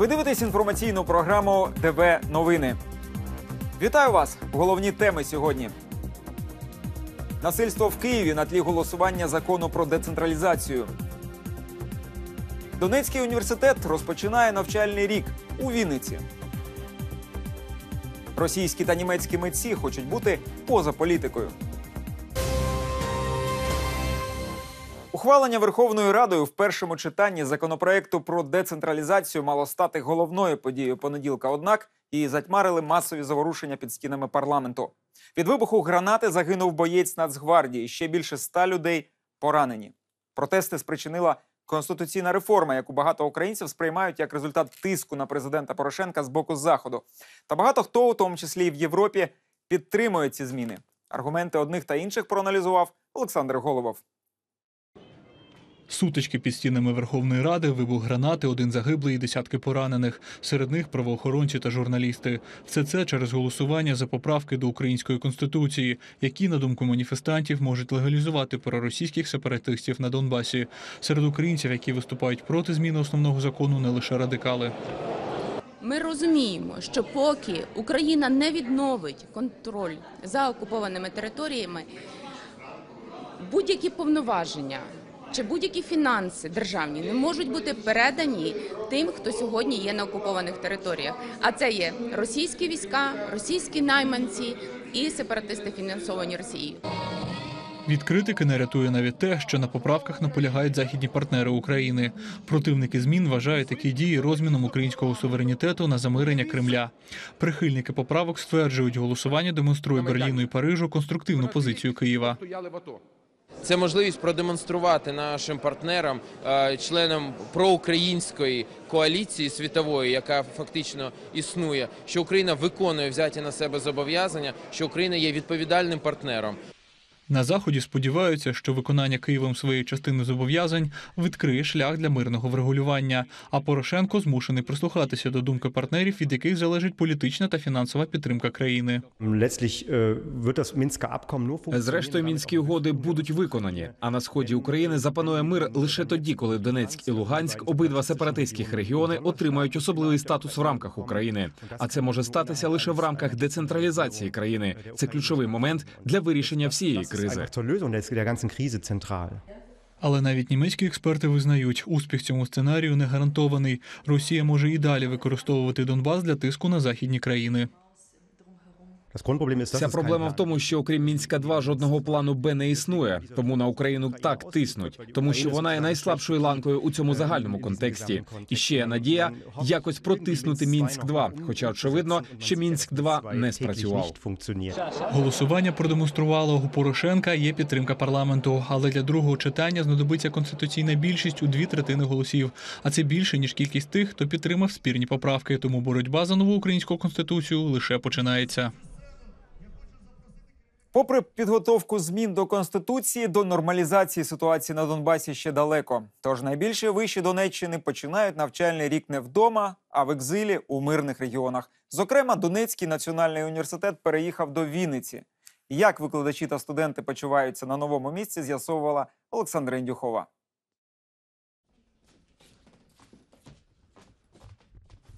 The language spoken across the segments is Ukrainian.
Ви дивитесь інформаційну програму ДВ Новини. Вітаю вас! Головні теми сьогодні. Насильство в Києві на тлі голосування закону про децентралізацію. Донецький університет розпочинає навчальний рік у Вінниці. Російські та німецькі митці хочуть бути поза політикою. Ухвалення Верховною Радою в першому читанні законопроекту про децентралізацію мало стати головною подією понеділка. Однак її затьмарили масові заворушення під стінами парламенту. Від вибуху гранати загинув боєць Нацгвардії. Ще більше ста людей поранені. Протести спричинила конституційна реформа, яку багато українців сприймають як результат тиску на президента Порошенка з боку заходу. Та багато хто, у тому числі і в Європі, підтримує ці зміни. Аргументи одних та інших проаналізував Олександр Голубов. Сутички під стінами Верховної Ради, вибух гранати, один загиблий і десятки поранених. Серед них правоохоронці та журналісти. Все це через голосування за поправки до української конституції, які, на думку маніфестантів, можуть легалізувати проросійських сепаратистів на Донбасі. Серед українців, які виступають проти зміни основного закону, не лише радикали. Ми розуміємо, що поки Україна не відновить контроль за окупованими територіями, будь-які повноваження чи будь-які фінанси державні не можуть бути передані тим, хто сьогодні є на окупованих територіях. А це є російські війська, російські найманці і сепаратисти, фінансовані Росією. Від критики не рятує навіть те, що на поправках наполягають західні партнери України. Противники змін вважають такі дії розміном українського суверенітету на замирення Кремля. Прихильники поправок стверджують, голосування демонструє Берліну і Парижу конструктивну позицію Києва. Це можливість продемонструвати нашим партнерам, е, членам проукраїнської коаліції світової, яка фактично існує, що Україна виконує взяті на себе зобов'язання, що Україна є відповідальним партнером. На заході сподіваються, що виконання Києвом своєї частини зобов'язань відкриє шлях для мирного врегулювання. А Порошенко змушений прислухатися до думки партнерів, від яких залежить політична та фінансова підтримка країни. Funktionieren. Зрештою, мінські угоди будуть виконані. А на сході України запанує мир лише тоді, коли Донецьк і Луганськ, обидва сепаратистських регіони, отримають особливий статус в рамках України. А це може статися лише в рамках децентралізації країни. Це ключовий момент для вирішення всієї ist кризи. Але навіть німецькі експерти визнають, успіх цьому сценарію не гарантований. Росія може і далі використовувати Донбас для тиску на західні країни. Вся проблема в тому, що окрім мінська 2 жодного плану Б не існує. Тому на Україну так тиснуть, тому що вона є найслабшою ланкою у цьому загальному контексті. І ще є надія якось протиснути мінськ 2 Хоча очевидно, що мінськ 2 не спрацював. Голосування продемонструвало у Порошенка є підтримка парламенту, але для другого читання знадобиться конституційна більшість у дві третини голосів. А це більше ніж кількість тих, хто підтримав спірні поправки. Тому боротьба за нову українську конституцію лише починається. Попри підготовку змін до конституції, до нормалізації ситуації на Донбасі ще далеко. Тож найбільше виші Донеччини починають навчальний рік не вдома, а в екзилі у мирних регіонах. Зокрема, Донецький національний університет переїхав до Вінниці. Як викладачі та студенти почуваються на новому місці, з'ясовувала Олександра Індюхова.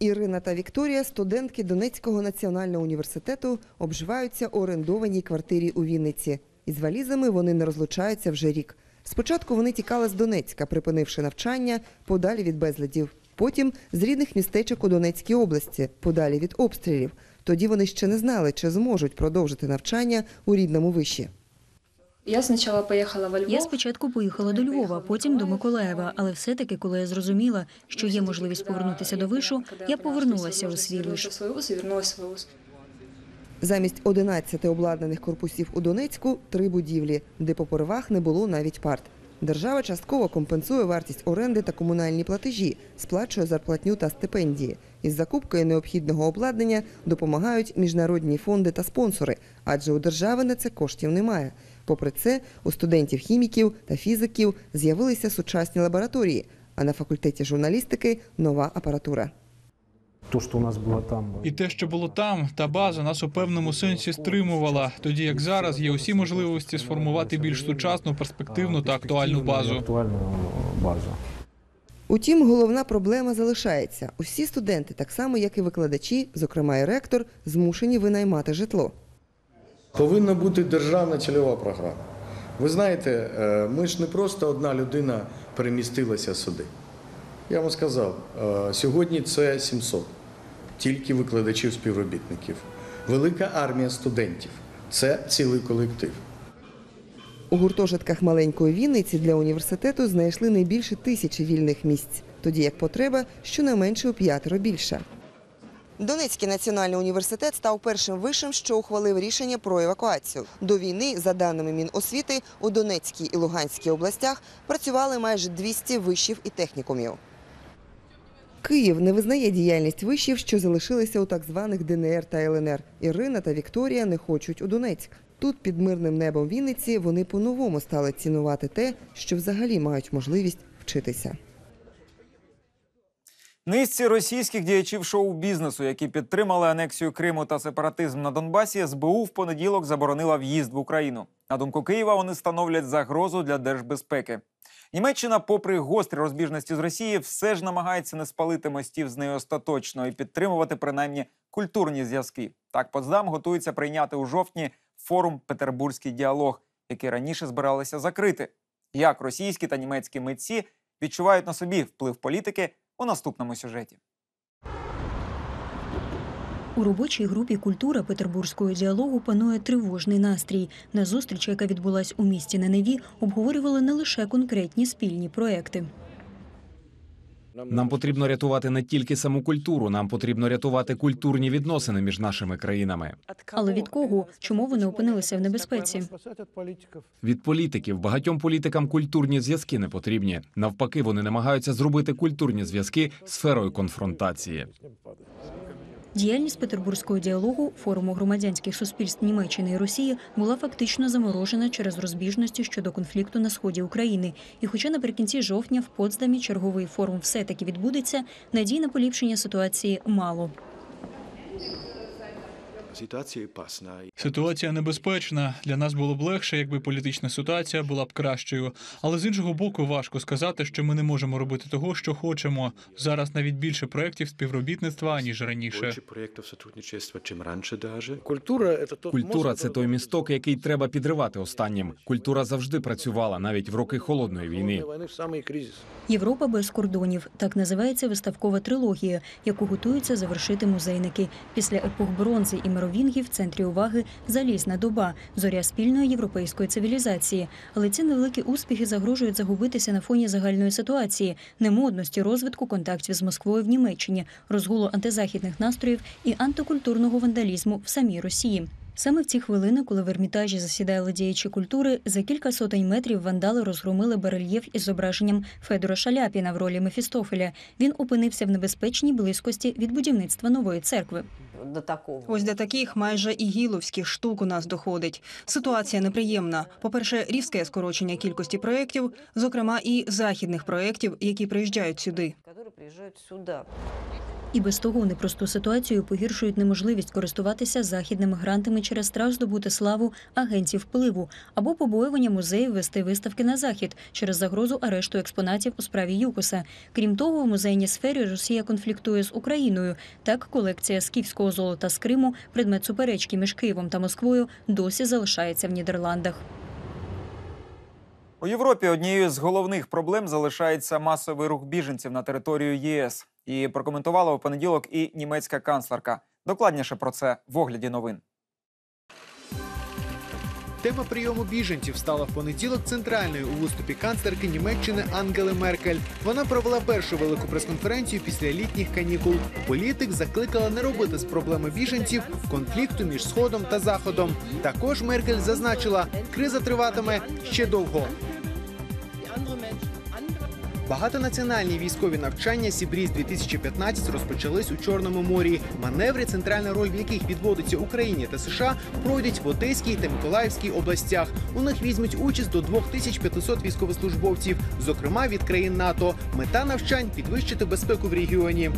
Ірина та Вікторія, студентки Донецького національного університету, обживаються у орендованій квартирі у Вінниці. Із валізами вони не розлучаються вже рік. Спочатку вони тікали з Донецька, припинивши навчання подалі від безладів. Потім з рідних містечок у Донецькій області, подалі від обстрілів. Тоді вони ще не знали, чи зможуть продовжити навчання у рідному виші. Я спочатку поїхала во Львов. Я спочатку поїхала до Львова, потім до Миколаєва. Але все-таки, коли я зрозуміла, що є можливість повернутися до вишу, я повернулася у свій виш. Замість 11 обладнаних корпусів у Донецьку три будівлі, де по попервах не було навіть парт. Держава частково компенсує вартість оренди та комунальні платежі, сплачує зарплатню та стипендії. Із закупкою необхідного обладнання допомагають міжнародні фонди та спонсори, адже у держави на це коштів немає. Попри це, у студентів хіміків та фізиків з'явилися сучасні лабораторії, а на факультеті журналістики нова апаратура. То, що у нас було там, І те, що було там, та база нас у певному сенсі стримувала, тоді як зараз є усі можливості сформувати більш сучасну, перспективну та актуальну базу. Утім, головна проблема залишається. Усі студенти, так само як і викладачі, зокрема і ректор, змушені винаймати житло. Повинна бути державна цільова програма. Ви знаєте, е, ми ж не просто одна людина перемістилася сюди. Я вам сказав, е, сьогодні це 700, тільки викладачів співробітників. Велика армія студентів це цілий колектив. У гуртожитках маленької Вінниці для університету знайшли не більше тисячі вільних місць, тоді як потреба щонайменше у п'ятеро більша. Донецький національний університет став першим вишем, що ухвалив рішення про евакуацію. До війни, за даними Міносвіти, у Донецькій і Луганській областях працювали майже 200 вишів і технікумів. Київ не визнає діяльність вишів, що залишилися у так званих ДНР та ЛНР. Ірина та Вікторія не хочуть у Донецьк. Тут під мирним небом Вінниці вони по-новому стали цінувати те, що взагалі мають можливість вчитися. Низці російських діячів шоу-бізнесу, які підтримали анексію Криму та сепаратизм на Донбасі, СБУ в понеділок заборонила в'їзд в Україну. На думку Києва, вони становлять загрозу для держбезпеки. Німеччина, попри гострі розбіжності з Росії, все ж намагається не спалити мостів з нею остаточно і підтримувати принаймні культурні зв'язки. Так, Потсдам готується прийняти у жовтні форум Петербурзький діалог, який раніше збиралися закрити. Як російські та німецькі митці відчувають на собі вплив політики у наступному сюжеті. У робочій групі культура петербурзького діалогу панує тривожний настрій. На зустрічі, яка відбулась у місті Неневі, обговорювали не лише конкретні спільні проекти. Нам потрібно рятувати не тільки саму культуру, нам потрібно рятувати культурні відносини між нашими країнами. Але від кого? Чому вони опинилися в небезпеці? Від політиків багатьом політикам культурні зв'язки не потрібні. Навпаки, вони намагаються зробити культурні зв'язки сферою конфронтації. Діяльність петербурзького діалогу форуму громадянських суспільств Німеччини і Росії була фактично заморожена через розбіжності щодо конфлікту на сході України. І, хоча наприкінці жовтня в Потсдамі черговий форум все таки відбудеться, надій на поліпшення ситуації мало. Ситуація небезпечна. Для нас було б легше, якби політична ситуація була б кращою. Але з іншого боку, важко сказати, що ми не можемо робити того, що хочемо. Зараз навіть більше проєктів співробітництва ніж раніше. Культура це той місток, який треба підривати останнім. Культура завжди працювала навіть в роки холодної війни. Європа без кордонів так називається виставкова трилогія, яку готуються завершити музейники. Після епох бронзи і меровінгів в центрі уваги залізна доба, зоря спільної європейської цивілізації. Але ці невеликі успіхи загрожують загубитися на фоні загальної ситуації, немодності розвитку контактів з Москвою в Німеччині, розгулу антизахідних настроїв і антикультурного вандалізму в самій Росії. Саме в ці хвилини, коли в Ермітажі засідали діячі культури, за кілька сотень метрів вандали розгромили барельєф із зображенням Федора Шаляпіна в ролі Мефістофеля. Він опинився в небезпечній близькості від будівництва нової церкви. До такого Ось до таких майже ігіловських штук у нас доходить. Ситуація неприємна. По-перше, різке скорочення кількості проєктів, зокрема і західних проєктів, які приїжджають сюди. І без того непросту ситуацію погіршують неможливість користуватися західними грантами через страх здобути славу агентів впливу або побоювання музеїв вести виставки на захід через загрозу арешту експонатів у справі ЮКОСа. Крім того, в музейній сфері Росія конфліктує з Україною. Так, колекція скіфського золота з Криму, предмет суперечки між Києвом та Москвою, досі залишається в Нідерландах. У Європі однією з головних проблем залишається масовий рух біженців на територію ЄС. І прокоментувала у понеділок і німецька канцлерка. Докладніше про це в огляді новин. Тема прийому біженців стала в понеділок центральною у виступі канцлерки Німеччини Ангели Меркель. Вона провела першу велику прес-конференцію після літніх канікул. Політик закликала не робити з проблеми біженців конфлікту між сходом та заходом. Також Меркель зазначила, криза триватиме ще довго. Багатонаціональні військові навчання Сібріз 2015 розпочались у Чорному морі. Маневри, центральна роль в яких відводиться Україні та США, пройдуть в Одеській та Миколаївській областях. У них візьмуть участь до 2500 військовослужбовців, зокрема від країн НАТО. Мета навчань підвищити безпеку в регіоні.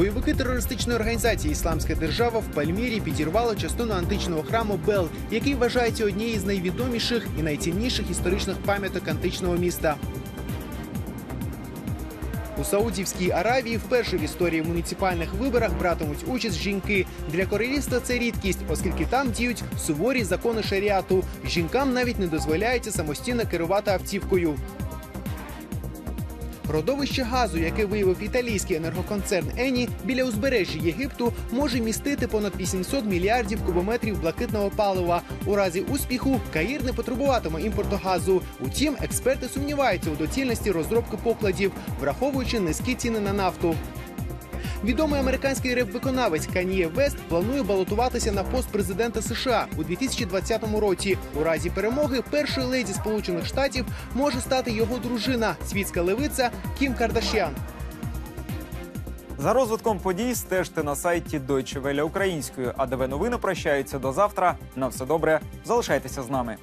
Бойовики терористичної організації Ісламська держава в Пальмірі підірвали частину античного храму Бел, який вважається однією з найвідоміших і найцінніших історичних пам'яток античного міста. У Саудівській Аравії вперше в історії муніципальних виборах братимуть участь жінки. Для королівства це рідкість, оскільки там діють суворі закони шаріату. Жінкам навіть не дозволяється самостійно керувати автівкою. Родовище газу, яке виявив італійський енергоконцерн Ені біля узбережжя Єгипту, може містити понад 800 мільярдів кубометрів блакитного палива. У разі успіху Каїр не потребуватиме імпорту газу. Утім, експерти сумніваються у доцільності розробки покладів, враховуючи низькі ціни на нафту. Відомий американський реп-виконавець Каніє Вест планує балотуватися на пост президента США у 2020 році. У разі перемоги першою леді Сполучених Штатів може стати його дружина, світська левиця Кім Кардашян. За розвитком подій стежте на сайті Deutsche Welle українською. А новини прощаються до завтра. На все добре. Залишайтеся з нами.